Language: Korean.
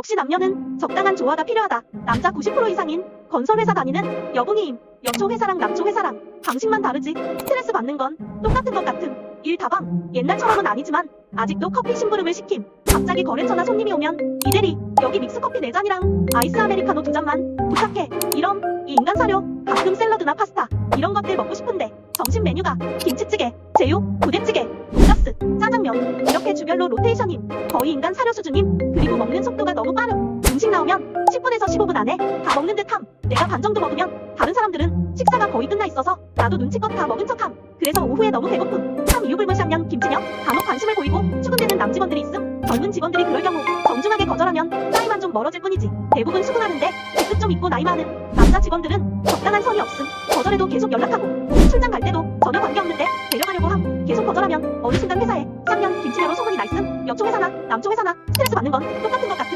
역시 남녀는 적당한 조화가 필요하다. 남자 90% 이상인 건설회사 다니는 여궁이임. 여초 회사랑 남초 회사랑 방식만 다르지. 스트레스 받는 건 똑같은 것 같음. 일 다방. 옛날처럼은 아니지만 아직도 커피 심부름을 시킴. 갑자기 거래처나 손님이 오면 이대리 여기 믹스커피 4잔이랑 아이스 아메리카노 2잔만 부탁해. 이럼 이 인간 사료 가끔 샐러드나 파스타 이런 것들 먹고 싶은데 점심 메뉴가 김치찌개, 제육, 부대찌개, 돈가스, 짜장면 이렇게 주별로 로테이션임. 거의 인간 사료 수준임. 그리고 먹는 속도가 너무 빠름. 음식 나오면 10분에서 15분 안에 다 먹는 듯함. 내가 반 정도 먹으면 다른 사람들은 식사가 거의 끝나 있어서 나도 눈치껏 다 먹은 척함. 그래서 오후에 너무 배고픔. 참 이유불문샹냥 김치녀 간혹 관심을 보이고 추근되는 남직원들이 있음. 젊은 직원들이 그럴 경우 정중하게 거절하면 사이만 좀 멀어질 뿐이지. 대부분 수긍하는데 직급 좀 있고 나이 많은 남자 직원들은 적당한 선이 없음. 거절해도 계속 연락하고 출장 갈 때도 전혀 관계 어느 순간 회사에 3년 김치배로 소문이 나 있음. 역총 회사나 남총 회사나 스트레스 받는 건 똑같은 것 같아.